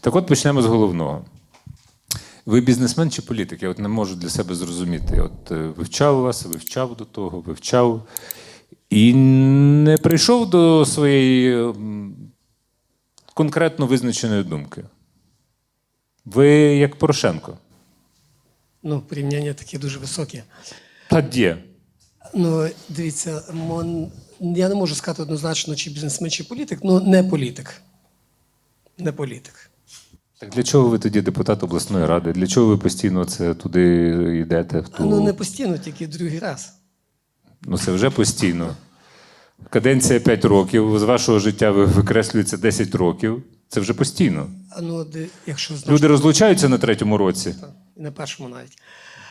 Так от почнемо з головного. Ви бізнесмен чи політик? Я от не можу для себе зрозуміти. Я От е, вивчав вас, вивчав до того, вивчав. І не прийшов до своєї конкретно визначеної думки. Ви як Порошенко. Ну, порівняння таке дуже високе. Та де? Ну, дивіться, мон... я не можу сказати однозначно, чи бізнесмен, чи політик, ну не політик. Не політик. Так для чого ви тоді депутат обласної ради? Для чого ви постійно це туди йдете? В ту... Ну, не постійно, тільки другий раз. Ну, це вже постійно. Каденція 5 років, з вашого життя викреслюється 10 років. Це вже постійно. А ну, де, якщо знаєш, Люди розлучаються на третьому році. і на першому навіть.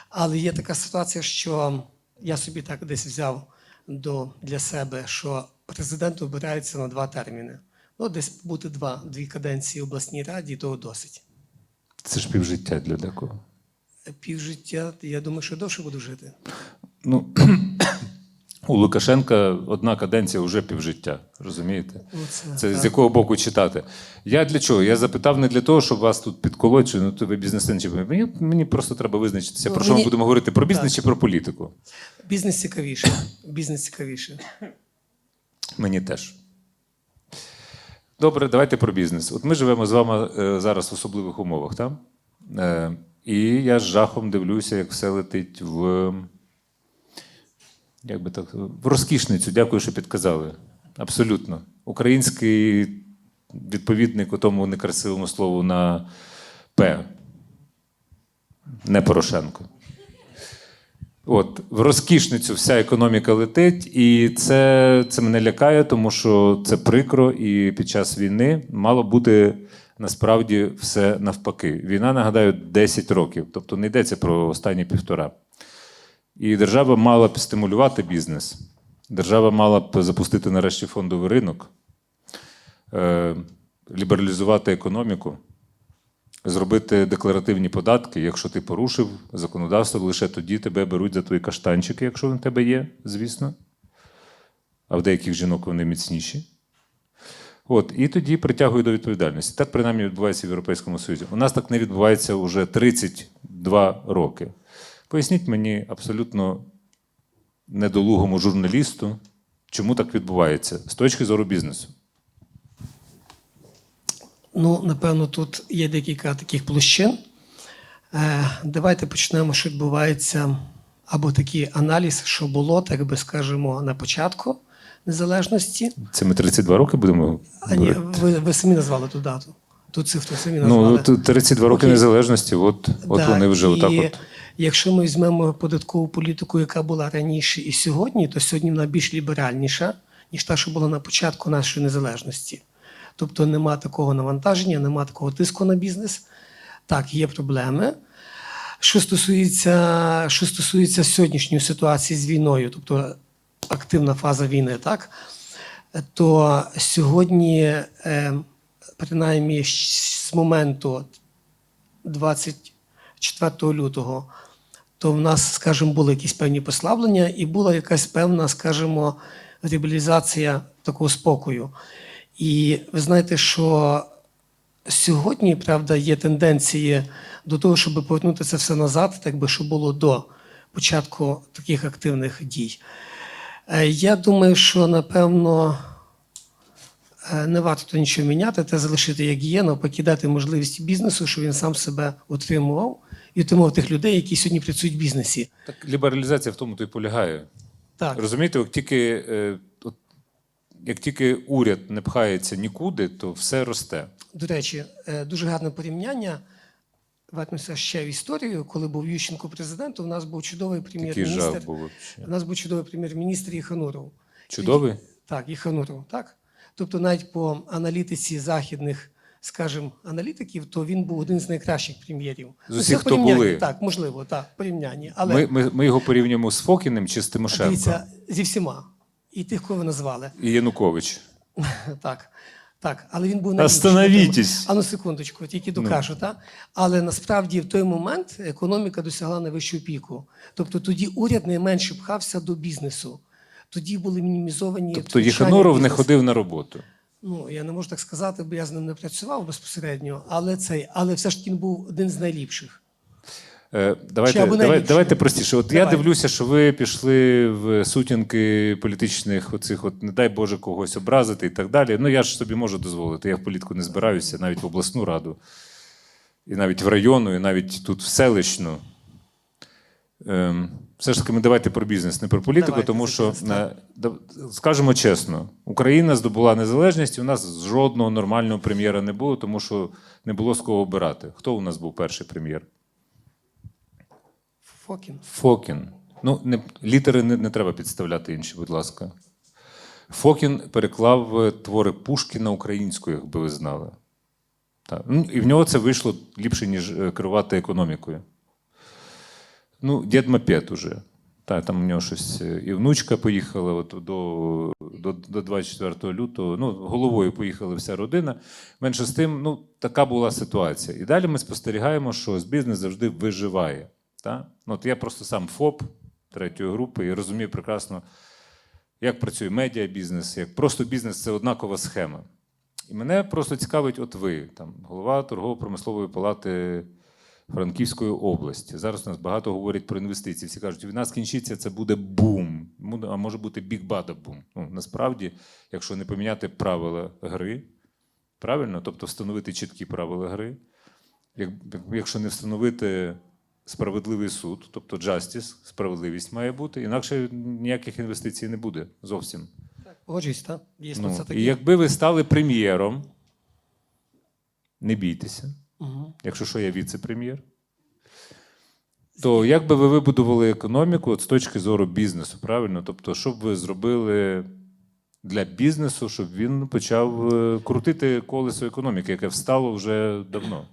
Але є така ситуація, що я собі так десь взяв до, для себе, що президент обирається на два терміни. Ну, десь бути два, дві каденції в обласній раді, того досить. Це ж півжиття для декого. Півжиття, я думаю, що довше буду жити. Ну, у Лукашенка одна каденція вже півжиття. Розумієте? Ну, це, так. з якого боку читати? Я для чого? Я запитав не для того, щоб вас тут підколоти, ну то ви бізнесмен чи. Мені, мені просто треба визначитися, Ну, про що ми будемо говорити: про бізнес Так. чи про політику. Бізнес цікавіше. Бізнес цікавіше. Мені теж. Добре, давайте про бізнес. От ми живемо з вами е, зараз в особливих умовах, так? Е, і я з жахом дивлюся, як все летить в. Як би так, в розкішницю. Дякую, що підказали. Абсолютно. Український відповідник у тому некрасивому слову на П. Не Порошенко. От, в розкішницю вся економіка летить, і це, це мене лякає, тому що це прикро, і під час війни мало бути насправді все навпаки. Війна, нагадаю, 10 років, тобто не йдеться про останні півтора. І держава мала б стимулювати бізнес. Держава мала б запустити нарешті фондовий ринок, е, лібералізувати економіку, зробити декларативні податки. Якщо ти порушив законодавство, лише тоді тебе беруть за твої каштанчики, якщо вони в тебе є, звісно. А в деяких жінок вони міцніші. От, і тоді притягують до відповідальності. Так принаймні відбувається в Європейському Союзі. У нас так не відбувається вже 32 роки. Поясніть мені абсолютно недолугому журналісту, чому так відбувається з точки зору бізнесу. Ну, напевно, тут є декілька таких площин. Е, давайте почнемо, що відбувається, або такий аналіз, що було, так би скажемо, на початку незалежності. Це ми 32 роки будемо А ні, ви, ви самі назвали ту дату. Ту цифру самі назвали. Ну, от 32 роки Окей. незалежності, от, от Да, вони вже і отак от. Якщо ми візьмемо податкову політику, яка була раніше і сьогодні, то сьогодні вона більш ліберальніша, ніж та, що була на початку нашої незалежності. Тобто нема такого навантаження, нема такого тиску на бізнес. Так, є проблеми. Що стосується, що стосується сьогоднішньої ситуації з війною, тобто активна фаза війни, так, то сьогодні, е, принаймні з моменту 24 лютого, то в нас, скажімо, були якісь певні послаблення, і була якась певна, скажімо, ребелізація такого спокою. І ви знаєте, що сьогодні, правда, є тенденції до того, щоб повернути це все назад, так би що було до початку таких активних дій. Е, Я думаю, що напевно е, не варто нічого міняти, те залишити як є, навпаки, дати можливість бізнесу, щоб він сам себе утримував і утримував тих людей, які сьогодні працюють в бізнесі. Так лібералізація в тому то й полягає. Так, Розумієте, тільки, е, як тільки уряд не пхається нікуди, то все росте. до речі, е, дуже гарне порівняння. Вернуся ще в історію, коли був Ющенко президентом, у нас був чудовий прем'єр-міністр. був. У нас був чудовий прем'єр-міністр Єхануров. Чудовий? Так, Єхануров, так. Тобто, навіть по аналітиці західних, скажімо, аналітиків, то він був один з найкращих прем'єрів. З Ну, усіх, це хто були. Так, можливо, так, порівняння. Але Ми, ми, ми його порівнюємо з Фокіним чи з Тимошенко дивіться, зі всіма. І тих, кого ви назвали. і Янукович. Так, так, але він був. Остановітесь. А ну секундочку, тільки докажу, так? Але насправді в той момент економіка досягла найвищого піку. Тобто тоді уряд найменше пхався до бізнесу. Тоді були мінімізовані. Тобто Єхануров не ходив на роботу. Ну, я не можу так сказати, бо я з ним не працював безпосередньо, але цей, але все ж таки він був один з найліпших. Е, Давайте, давай, давайте простіше. От я дивлюся, що ви пішли в сутінки політичних, оцих, от, не дай Боже, когось образити і так далі. Ну, я ж собі можу дозволити. Я в політику не збираюся, навіть в обласну раду, і навіть в районну, і навіть тут в селищну. Ем, все ж таки, ми давайте про бізнес, не про політику, Давайте тому що, так. е, да- скажемо чесно, Україна здобула незалежність, і у нас жодного нормального прем'єра не було, тому що не було з кого обирати. Хто у нас був перший прем'єр? Фокін. Фокін. Ну, не, літери не, не треба підставляти інші, будь ласка. Фокін переклав е, твори Пушкіна українською, якби ви знали. Так. Ну, І в нього це вийшло ліпше, ніж е, керувати економікою. Ну, дід Мапет уже. Та, там у нього щось е, і внучка поїхала от до, до, до 24 лютого. Ну, головою поїхала вся родина. Менше з тим, ну, така була ситуація. І далі ми спостерігаємо, що бізнес завжди виживає. Та? Ну, от я просто сам ФОП третьої групи і розумію прекрасно, як працює медіабізнес, як просто бізнес це однакова схема. І мене просто цікавить, от ви, там, голова торгово-промислової палати Франківської області. Зараз у нас багато говорять про інвестиції. Всі кажуть, війна скінчиться, це буде бум. А може бути бік-бада бум. Ну, насправді, якщо не поміняти правила гри, правильно, тобто встановити чіткі правила гри, якщо не встановити справедливий суд, тобто justice, справедливість має бути, інакше ніяких інвестицій не буде зовсім. Погоджуюсь, так? Дійсно, Ну, це і якби ви стали прем'єром, не бійтеся, Угу. якщо що я віце-прем'єр, то як би ви вибудували економіку от з точки зору бізнесу, правильно? Тобто, що б ви зробили для бізнесу, щоб він почав е, крутити колесо економіки, яке встало вже давно.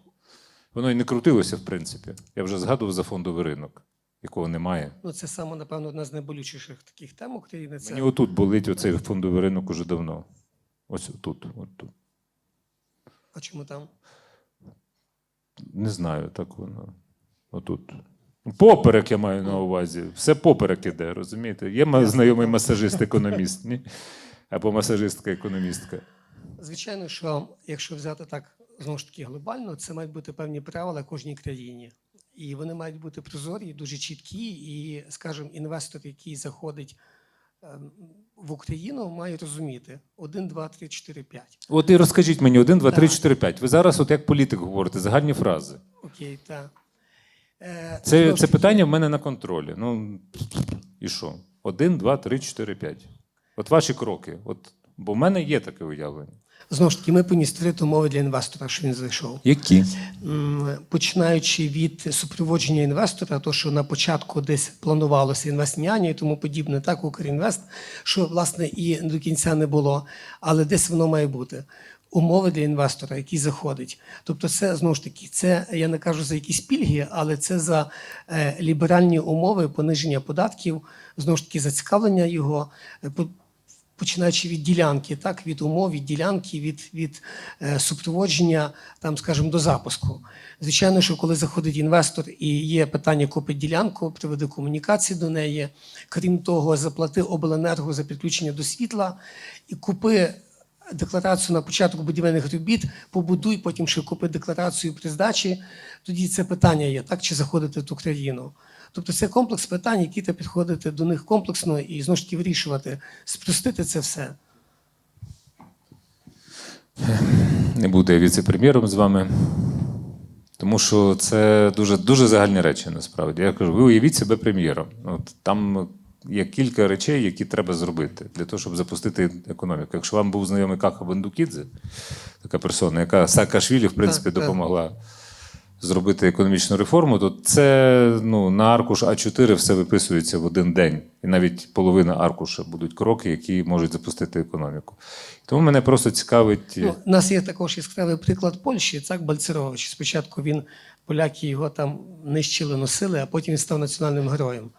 Воно і не крутилося, в принципі. Я вже згадував за фондовий ринок, якого немає. Ну, це саме, напевно, одна з найболючіших таких тем України. Це Мені отут болить оцей фондовий ринок уже давно. Ось тут, тут. а чому там? Не знаю, так воно. Отут. Поперек я маю на увазі. Все поперек іде, розумієте? Є знайомий масажист-економіст, ні? Або масажистка-економістка. Звичайно, що якщо взяти так знову ж таки глобально, це мають бути певні правила кожній країні. І вони мають бути прозорі, дуже чіткі. І, скажімо, інвестор, який заходить ем, в Україну, має розуміти 1, 2, 3, 4, 5. От і розкажіть мені 1, 2, 3, Так. 4, 5. Ви зараз, от як політик, говорите, загальні фрази. Окей, так. Е, Це, знову ж це таки, питання в мене на контролі. Ну, і що? 1, 2, 3, 4, 5. От ваші кроки. От, бо в мене є таке уявлення. Знову ж таки, ми повинні створити умови для інвестора, що він зайшов. Які? Починаючи від супроводження інвестора, то що на початку десь планувалося інвестняня і тому подібне, так Укрінвест, що власне і до кінця не було, але десь воно має бути. Умови для інвестора, який заходить. Тобто, це знову ж таки, це я не кажу за якісь пільги, але це за е, ліберальні умови, пониження податків, знову ж таки, зацікавлення його. е, починаючи від ділянки, так, від умов, від ділянки, від, від е, супроводження, там, скажімо, до запуску. Звичайно, що коли заходить інвестор і є питання купить ділянку, приведи комунікації до неї. Крім того, заплати обленерго за підключення до світла і купи декларацію на початок будівельних робіт, побудуй, потім ще купи декларацію при здачі. Тоді це питання є, так, чи заходити в ту країну. Тобто це комплекс питань, які треба підходити до них комплексно і знову ж таки вирішувати, спростити це все. Не буду я віце-прем'єром з вами. Тому що це дуже, дуже загальні речі насправді. Я кажу, ви уявіть себе прем'єром. От там є кілька речей, які треба зробити для того, щоб запустити економіку. Якщо вам був знайомий Каха Бандукідзе, така персона, яка Саакашвілі, в принципі, допомогла зробити економічну реформу, то це ну, на аркуш А4 все виписується в один день. І навіть половина аркуша будуть кроки, які можуть запустити економіку. Тому мене просто цікавить. Ну, у нас є також яскравий приклад Польщі, так, Бальцерович. Спочатку він, поляки його там нищили, носили, а потім він став національним героєм.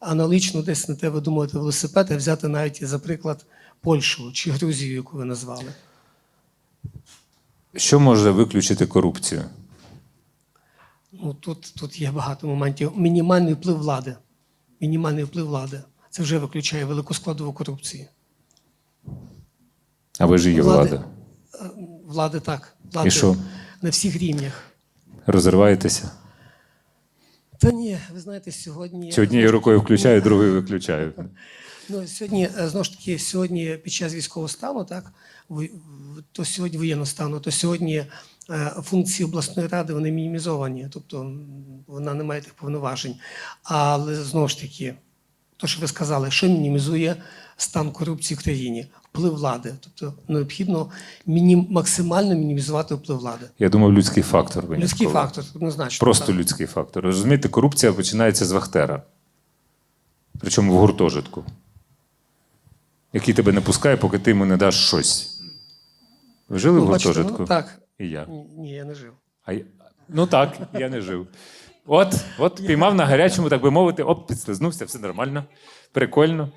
Аналогічно десь на те видумувати велосипед і взяти навіть за приклад Польщу чи Грузію, яку ви назвали. Що може виключити корупцію? Ну, тут, тут є багато моментів. Мінімальний вплив влади. Мінімальний вплив влади. Це вже виключає велику складову корупції. А ви ж її Влади. влада. Влади так. Влади І що? на всіх рівнях. Розриваєтеся? Та ні, ви знаєте, сьогодні. Чи однією рукою включаю, другою виключаю. Ну, сьогодні, е, знову ж таки, сьогодні під час військового стану, так, то сьогодні воєнного стану, то сьогодні е, функції обласної ради вони мінімізовані, тобто вона не має тих повноважень. Але знову ж таки, то, що ви сказали, що мінімізує стан корупції в країні? Вплив влади. Тобто необхідно мінім, максимально мінімізувати вплив влади. Я думав, людський фактор. винятково. Людський фактор, однозначно. Просто так. людський фактор. Розумієте, корупція починається з вахтера. Причому в гуртожитку. Який тебе не пускає, поки ти йому не даш щось. Ви жили Ну, в бачите, гуртожитку? ну, так. І я. Ні, я не жив. А я... Ну так, я не жив. От, от піймав на гарячому, так би мовити, оп, підслизнувся, все нормально, прикольно.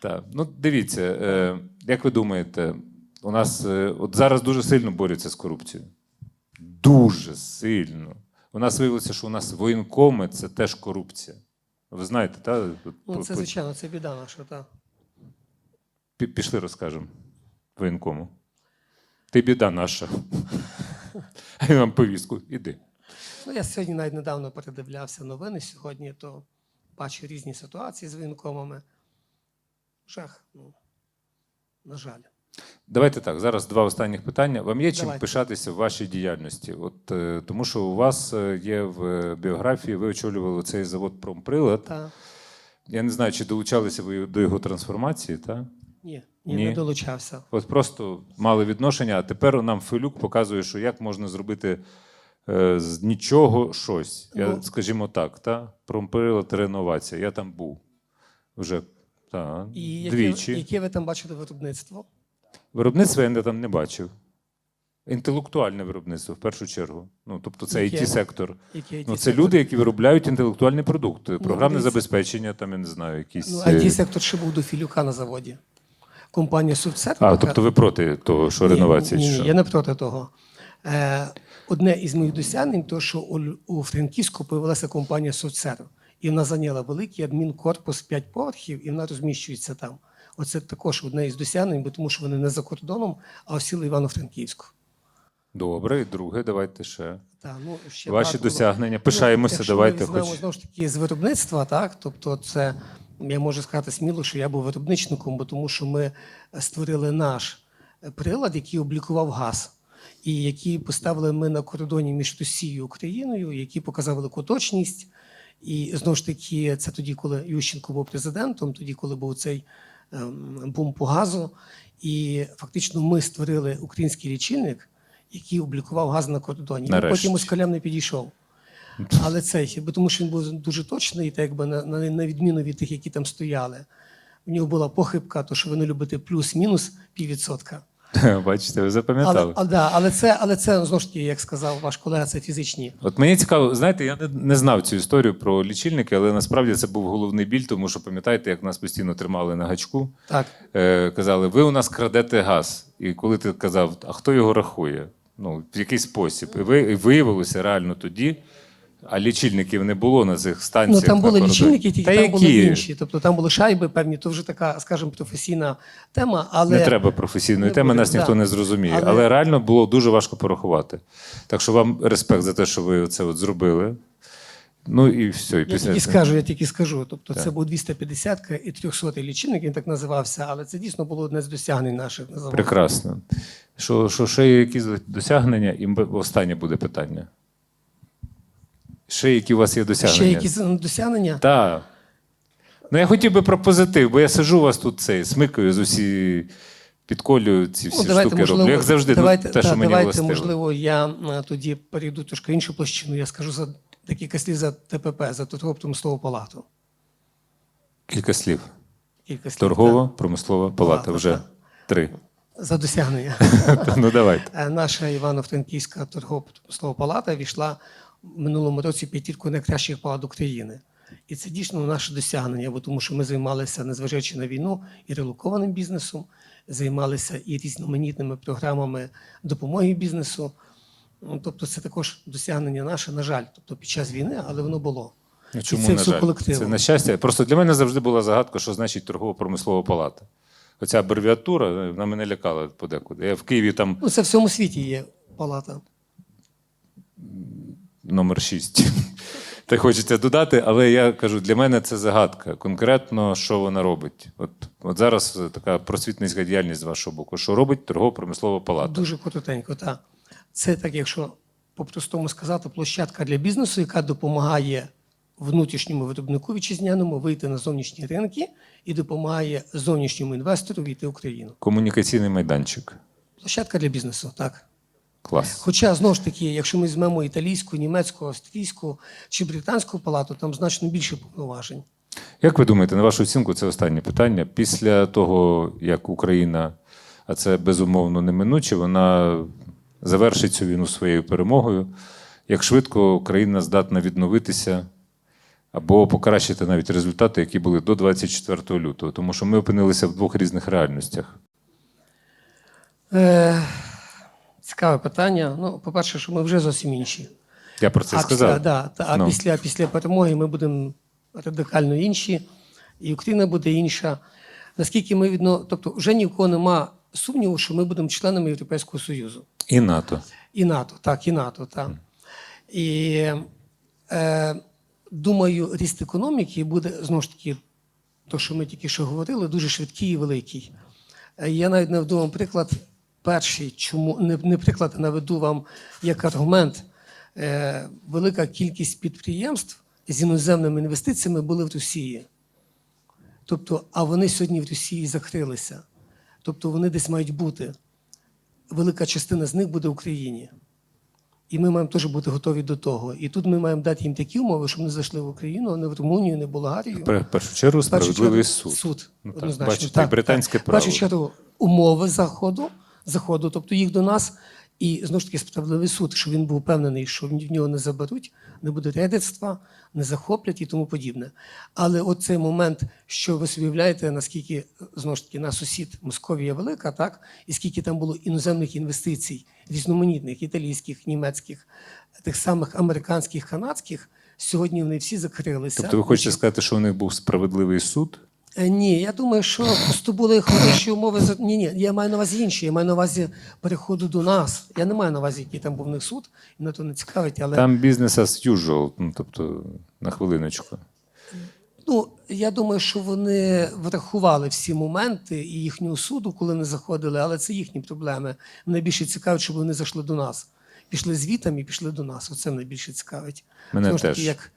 Так. Ну, дивіться, е, як ви думаєте, у нас е, от зараз дуже сильно борються з корупцією. Дуже сильно. У нас виявилося, що у нас воєнкоми це теж корупція. Ви знаєте, так? Ну, це звичайно, це біда наша. Так. Пішли розкажемо воєнкому. Ти біда наша. А він вам повістку, іди. Ну, я сьогодні навіть недавно передивлявся новини сьогодні, то бачу різні ситуації з воєнкомами. Жах, ну, на жаль. Давайте так. Зараз два останніх питання. Вам є чим Давайте. пишатися в вашій діяльності? От е, тому, що у вас е, є в е, біографії, ви очолювали цей завод Промприлад. Та, Я не знаю, чи долучалися ви до його трансформації, так? Ні, ні, Ні. не долучався. От просто мали відношення, а тепер нам Филюк показує, що як можна зробити е, з нічого щось. Я, Ну. скажімо так, та? Промприлад реновація. Я там був вже та, І двічі. яке, яке ви там бачите виробництво? Виробництва я там не бачив. Інтелектуальне виробництво в першу чергу. Ну, тобто це Яке? it сектор. Яке Ну, це люди, які виробляють інтелектуальний продукт. Програмне дивіться. забезпечення, там я не знаю, якісь. Ну, е, it сектор ще був до Філюка на заводі. Компанія Совцер. А, тобто ви проти того, що реновація? Ні, чи що? я не проти того. Е, одне із моїх досягнень, то що у, у Франківську появилася компанія Совцер. І вона зайняла великий адмінкорпус 5 поверхів, і вона розміщується там. Оце також одне із досягнень, бо тому що вони не за кордоном, а осіли Івано-Франківську. Добре, і друге, давайте ще. Та, ну, ще Ваші багато було. досягнення. Пишаємося, Ну, якщо давайте ми візьмемо, хоч. знову ж таки з виробництва, так тобто, це я можу сказати сміло, що я був виробничником, бо тому що ми створили наш прилад, який облікував газ, і який поставили ми на кордоні між Росією і Україною, який показав велику точність. І знову ж таки, це тоді, коли Ющенко був президентом, тоді, коли був цей ем, бум по газу. І фактично ми створили український лічильник, який облікував газ на кордоні. Нарешті. потім москалям не підійшов. Але цей, тому що він був дуже точний, так якби на, на, на відміну від тих, які там стояли. В нього була похибка, то що вони любите плюс-мінус піввідсотка. Бачите, ви запам'ятали. а, да, але це, але це знову ж таки, як сказав ваш колега, це фізичні. От мені цікаво, знаєте, я не, не знав цю історію про лічильники, але насправді це був головний біль, тому що пам'ятаєте, як нас постійно тримали на гачку. Так. Е, казали, ви у нас крадете газ. І коли ти казав, а хто його рахує? Ну, в який спосіб? І, ви, і виявилося реально тоді, а лічильників не було на цих Ну станціях. там були кордоні. лічильники, тільки Та там які? були інші. Тобто там були шайби певні, то вже така, скажімо, професійна тема. Але Не треба професійної Не теми, буде, нас ніхто не зрозуміє. Але... Але- реально було дуже важко порахувати. Так що вам респект за те, що ви це от зробили. Ну і все. І Я після тільки скажу, я тільки скажу. Тобто Так. це був 250 і 300 лічильник, він так називався, але це дійсно було одне з досягнень наших на. Прекрасно. Що, що ще є якісь досягнення, і останнє буде питання. Ще які у вас є досягнення? Ще якісь досягнення? Так. Ну, я хотів би про позитив, бо я сиджу у вас тут цей, смикаю з усі, підколюю ці всі штуки роблю. Як завжди, ну, давайте, те, що та, мені давайте, властиво. можливо, я м, тоді перейду трошки іншу площину. Я скажу за декілька слів за ТПП, за торгово-промислову палату. Кілька слів. Кілька слів, Торгова, промислова палата. Палата, Вже три. за досягнення. ну давайте. Е, Наша Івано-Франківська торгово-промислова палата війшла минулому році п'ятірку найкращих палат України. І це дійсно наше досягнення, бо тому що ми займалися, незважаючи на війну, і релокованим бізнесом, займалися і різноманітними програмами допомоги бізнесу. Ну, Тобто, це також досягнення наше, на жаль, тобто під час війни, але воно було. Ну, Чому, це на жаль? колективом. Це на щастя. Просто для мене завжди була загадка, що значить торгово-промислова палата. Оця абревіатура вона мене лякала подекуди. Я в Києві там Ну, це в всьому світі є палата. Номер 6. Та хочеться додати, але я кажу, для мене це загадка. Конкретно, що вона робить. От, от зараз е, така просвітницька діяльність з вашого боку. Що робить торгово-промислова палата? Дуже коротенько, так. Це так, якщо по-простому сказати, площадка для бізнесу, яка допомагає внутрішньому виробнику вітчизняному вийти на зовнішні ринки і допомагає зовнішньому інвестору війти в Україну. Комунікаційний майданчик. Площадка для бізнесу, так. Клас. Хоча знову ж таки, якщо ми візьмемо італійську, німецьку, австрійську чи британську палату, там значно більше повноважень. Як ви думаєте, на вашу оцінку, це останнє питання. Після того, як Україна, а це безумовно неминуче, вона завершить цю війну своєю перемогою, як швидко Україна здатна відновитися або покращити навіть результати, які були до 24 лютого, тому що ми опинилися в двох різних реальностях. Е, цікаве питання. Ну, по-перше, що ми вже зовсім інші. Я про це а сказав. Після, да, та, а Ну. після, після перемоги ми будемо радикально інші, і Україна буде інша. Наскільки ми відно, тобто вже ні в кого нема сумніву, що ми будемо членами Європейського Союзу. І НАТО. І НАТО, так, і НАТО, так. І е, думаю, ріст економіки буде знову ж таки, то, що ми тільки що говорили, дуже швидкий і великий. Е, Я навіть наведу вам приклад перший, чому не, не приклад, наведу вам як аргумент. Е, велика кількість підприємств з іноземними інвестиціями були в Росії. Тобто, а вони сьогодні в Росії закрилися. Тобто вони десь мають бути велика частина з них буде в Україні. І ми маємо теж бути готові до того. І тут ми маємо дати їм такі умови, щоб вони зайшли в Україну, а не в Румунію, не в Болгарію. В першу чергу справедливий суд. суд Ну, так, однозначно. бачите, британське В право. першу чергу умови заходу, заходу, тобто їх до нас, і знову ж таки справедливий суд, щоб він був впевнений, що в нього не заберуть, не буде рейдерства, не захоплять і тому подібне. Але от цей момент, що ви собі уявляєте, наскільки знову ж таки наш сусід Московія велика, так і скільки там було іноземних інвестицій, різноманітних, італійських, німецьких, тих самих американських, канадських, сьогодні вони всі закрилися. Тобто ви хочете сказати, що у них був справедливий суд? Е, Ні, я думаю, що просто були хороші умови. Ні, ні, я маю на увазі інші. Я маю на увазі переходу до нас. Я не маю на увазі, який там був в них суд, і на то не цікавить, але Там бізнес as usual, ну, тобто на хвилиночку. ну, я думаю, що вони врахували всі моменти і їхнього суду, коли не заходили, але це їхні проблеми. Мене більше цікавить, щоб вони зайшли до нас. Пішли звітам і пішли до нас. Оце мене більше цікавить. Мене Знову ж таки, як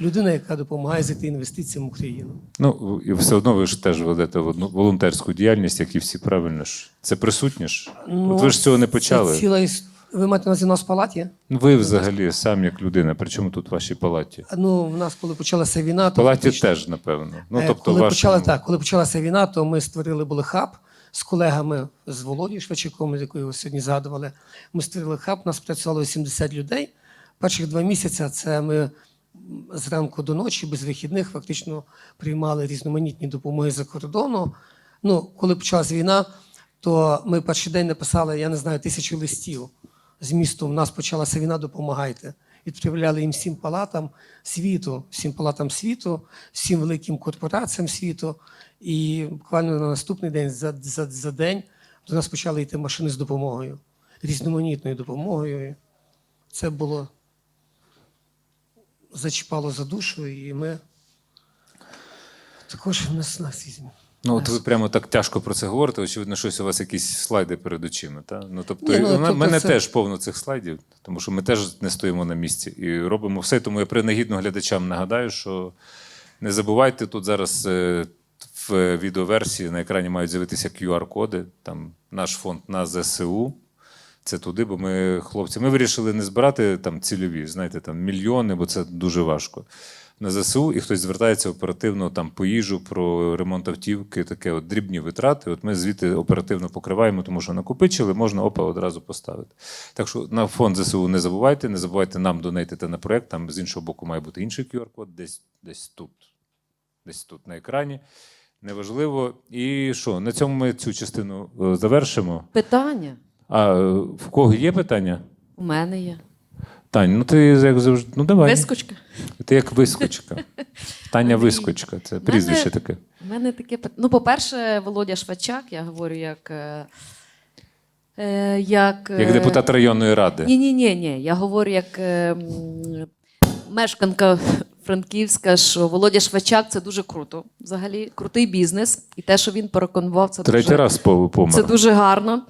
людина, яка допомагає зайти інвестиціям в Україну. Ну, і все одно ви ж теж ведете волонтерську діяльність, як і всі правильно ж. Це присутнє ж. От ви ж цього не Ну, це почали. Ціла іс- Ви маєте на увазі нас в палаті? Ну, ви взагалі сам як людина, при чому тут в вашій палаті? Ну, в нас, коли почалася війна, то палаті фактично, теж, напевно. Ну, е, тобто, коли, вашому- почала, так, коли почалася війна, то ми створили були хаб з колегами з Володією Швачаком, з якою ви сьогодні згадували. Ми створили хаб, у нас працювало 80 людей. Перших два місяці це ми зранку до ночі, без вихідних, фактично приймали різноманітні допомоги за кордону. Ну, коли почалася війна, то ми перший день написали, я не знаю, тисячу листів з містом. У нас почалася війна, допомагайте. Відправляли їм всім палатам світу, всім палатам світу, всім великим корпораціям світу. І буквально на наступний день, за, за, за день, до нас почали йти машини з допомогою, різноманітною допомогою. Це було зачіпало за душу, і ми також нас нас візьмемо. Ну, от ви прямо так тяжко про це говорите. Очевидно, щось у вас якісь слайди перед очима. Та? Ну, тобто, Ні, ну, в тобто мене це- теж повно цих слайдів, тому що ми теж не стоїмо на місці і робимо все. Тому я принагідно глядачам нагадаю, що не забувайте тут зараз е, в відеоверсії на екрані мають з'явитися QR-коди. Там наш фонд на ЗСУ. Це туди, бо ми, хлопці, ми вирішили не збирати там цільові, знаєте, там мільйони, бо це дуже важко. На ЗСУ і хтось звертається оперативно там по їжу, про ремонт автівки, таке от дрібні витрати. От ми звідти оперативно покриваємо, тому що накопичили, можна опа одразу поставити. Так що на фонд ЗСУ не забувайте, не забувайте нам донейтити на проект. Там з іншого боку має бути інший QR-код, десь, десь тут, десь тут на екрані. Неважливо. І що, на цьому ми цю частину е, завершимо. Питання А е, в кого є питання? у мене є. Тань, ну ти як завжди. Ну давай. Вискочка. Ти як вискочка. Таня Вискочка, це прізвище таке. У мене таке Ну, по-перше, Володя Швачак, я говорю як. е, е, Як, Як депутат районної ради. Ні, ні, ні, ні. Я говорю як е, мешканка Франківська, що Володя Швачак це дуже круто. Взагалі, крутий бізнес. І те, що він переконував, це Третій дуже, раз по- помер. це дуже гарно.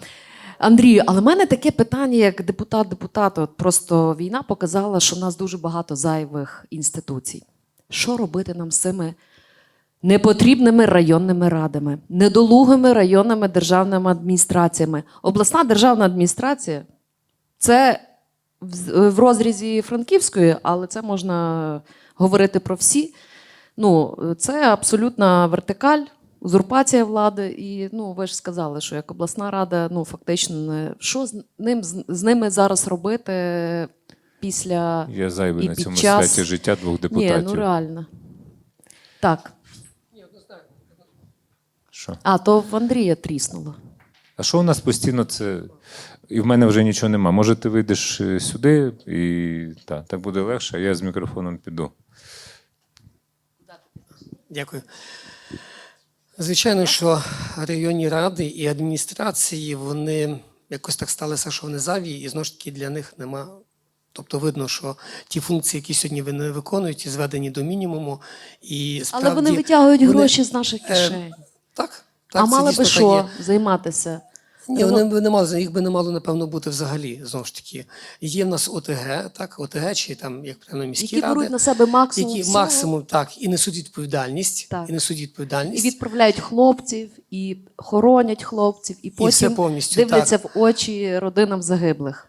Андрію, але в мене таке питання, як депутат депутата. От просто війна показала, що в нас дуже багато зайвих інституцій. Що робити нам з цими непотрібними районними радами, недолугими районними державними адміністраціями? Обласна державна адміністрація це в розрізі Франківської, але це можна говорити про всі. Ну, це абсолютна вертикаль, узурпація влади. І ну, ви ж сказали, що як обласна рада, ну фактично, не- що з ним з, ними зараз робити після Я зайвий на цьому час- святі життя двох депутатів. ні, ну реально. Так. Що? А то в Андрія тріснуло. А що у нас постійно це. І в мене вже нічого нема. Може, ти вийдеш е, сюди і та, так буде легше, а я з мікрофоном піду. Дякую. Звичайно, що районні ради і адміністрації вони якось так сталися, що вони заві, і знову ж таки для них нема. Тобто видно, що ті функції, які сьогодні вони виконують, зведені до мінімуму. І Але вони витягують вони- гроші з наших Е, кишень. Так, так а мали би що є. займатися? Ні, вони б не мали, їх би не мало, напевно, бути взагалі, знову ж таки. Є в нас ОТГ, так, ОТГ, чи там, як правильно, міські Які ради, беруть на себе максимум які всього. максимум так, і несуть відповідальність, Так. і несуть І відповідальність. відправляють хлопців, і хоронять хлопців, і потім все повністю, дивляться в очі родинам загиблих.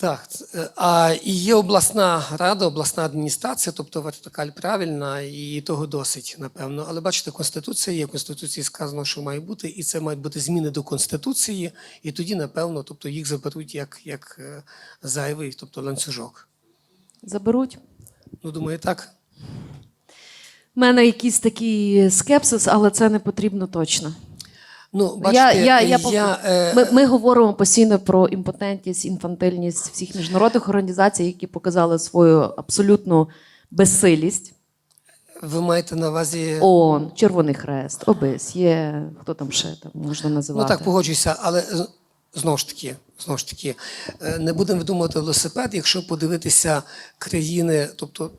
Так, а і є обласна рада, обласна адміністрація, тобто вертикаль правильна, і того досить, напевно. Але бачите, конституція є, в конституції сказано, що має бути, і це мають бути зміни до конституції, і тоді, напевно, тобто їх заберуть як, як е, зайвий, тобто ланцюжок. Заберуть. Ну, думаю, так. У мене якийсь такий скепсис, але це не потрібно точно. Ну, бачите, я, я, я, пов- е, ми, ми говоримо постійно про імпотентність, інфантильність всіх міжнародних організацій, які показали свою абсолютну безсилість. ви маєте на увазі. ООН, Червоний Хрест, ОБСЄ, хто там ще там можна Ну так, погоджуюся, але знову ж таки, знову ж таки, е, не будемо видумувати велосипед, якщо подивитися країни, тобто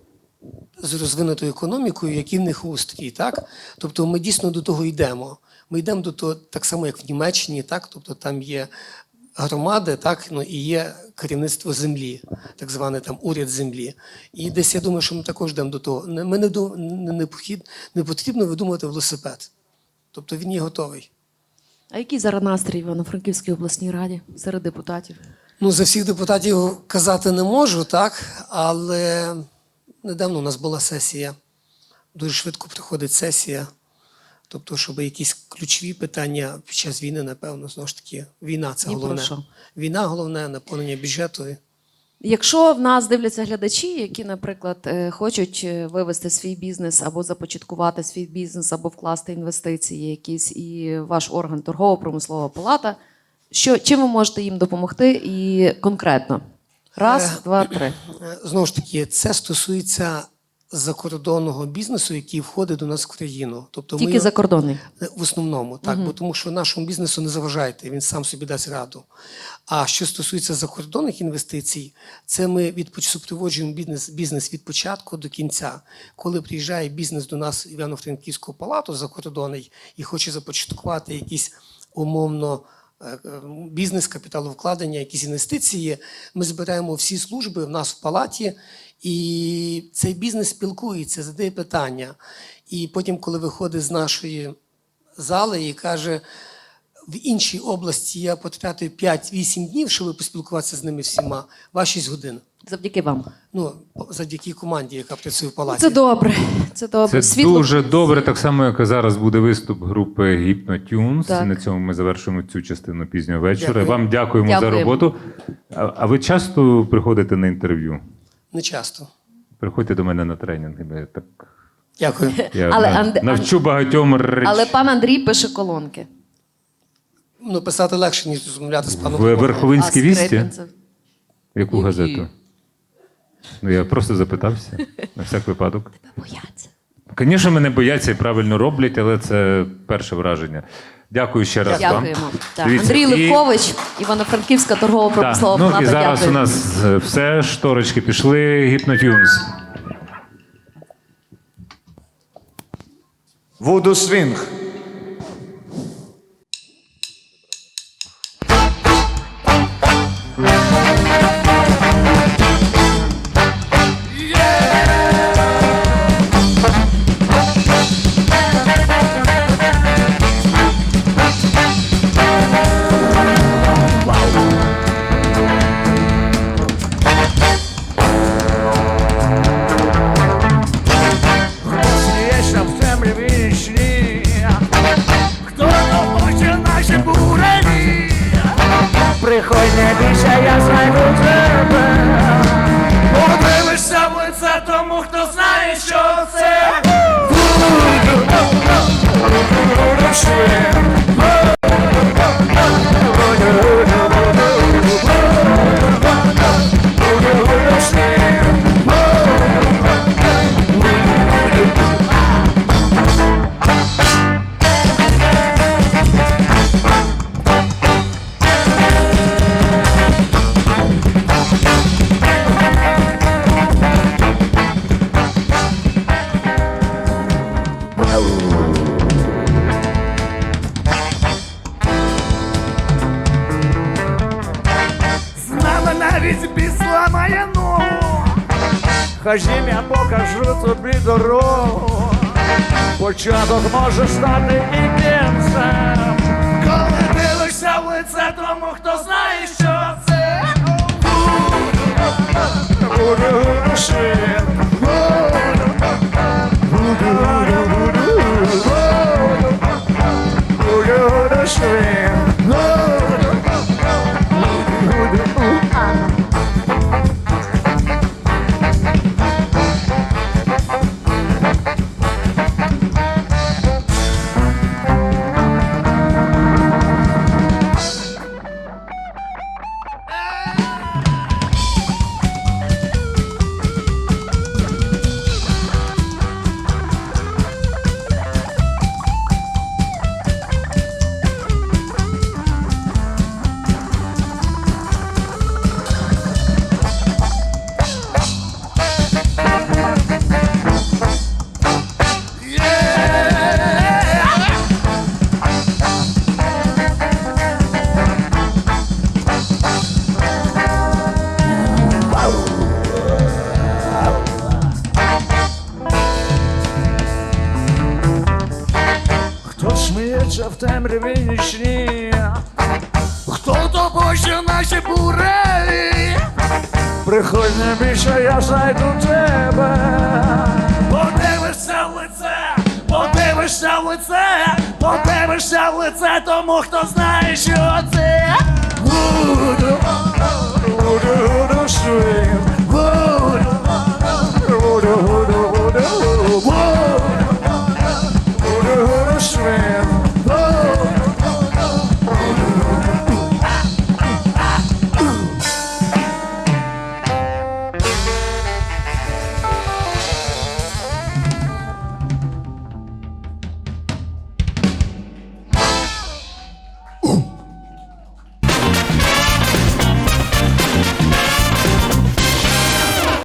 з розвинутою економікою, які в них устрій, так? Тобто ми дійсно до того йдемо. Ми йдемо до того так само, як в Німеччині, так? Тобто там є громади, так, ну і є керівництво землі, так званий там уряд землі. І десь я думаю, що ми також йдемо до того. Ми не, ду- не, не, не потрібно видумувати велосипед. Тобто він є готовий. А який зараз настрій в Івано-Франківській обласній раді серед депутатів? Ну, за всіх депутатів казати не можу, так, але недавно у нас була сесія. Дуже швидко приходить сесія. Тобто, щоб якісь ключові питання під час війни, напевно, знову ж таки, війна це Ні головне. що. Війна головне, наповнення бюджету. Якщо в нас дивляться глядачі, які, наприклад, е, хочуть е, вивести свій бізнес або започаткувати свій бізнес, або вкласти інвестиції, якісь і ваш орган торгово-промислова палата, що чим ви можете їм допомогти і конкретно? Раз, Е, два, три. Е, Знову ж таки, це стосується закордонного бізнесу, який входить до нас в країну. Тобто Тільки ми... закордонний. В основному, так, бо тому що нашому бізнесу не заважайте, він сам собі дасть раду. А що стосується закордонних інвестицій, це ми від супроводжуємо бізнес, бізнес від початку до кінця. Коли приїжджає бізнес до нас в Івано-Франківську палату закордонний і хоче започаткувати якісь умовно. Е, е, Бізнес, капіталовкладення, якісь інвестиції. Ми збираємо всі служби в нас в палаті, і цей бізнес спілкується, задає питання. І потім, коли виходить з нашої зали і каже, в іншій області я потратив 5-8 днів, щоб поспілкуватися з ними всіма, ваші 6 годин. Завдяки вам. Ну, завдяки команді, яка працює в палаті. Це добре. Це добре. Це Світло дуже добре, так само, як і зараз буде виступ групи Hypnotunes. Так. І на цьому ми завершимо цю частину пізнього вечора. Дякую. Вам дякуємо, за Дякуємо. роботу. А, а ви часто приходите на інтерв'ю? Не часто. Приходьте до мене на тренінги. бо я так Дякую. я Але на- Анде- навчу багатьом речей. Але пан Андрій пише колонки. Ну, писати легше, ніж розмовляти з паном. В. Верховинській А вісті? Яку Які? газету? Ну я просто запитався на всяк випадок. Тебе Бояться. Звісно, мене бояться і правильно роблять, але це перше враження. Дякую ще раз вам. Дякуємо. Так. Дивіться, Андрій і- Левкович, Івано-Франківська торгова Так, промислова ну, палата. і зараз Дякую. у нас е, все, шторочки пішли, гіпнотюнс. Вуду свінг. Ходім, я покажу тобі дорогу. Початок може стати і кінцем. Коли дивишся в лице тому, хто знає, що це. Буду світ Буду світ сміється в темряві нічні? Хто то допоможе наші бурелі? Приходь не більше, я знайду тебе. Подивишся в лице, подивишся в лице, подивишся в лице тому, хто знає, що це. Буду, буду, буду.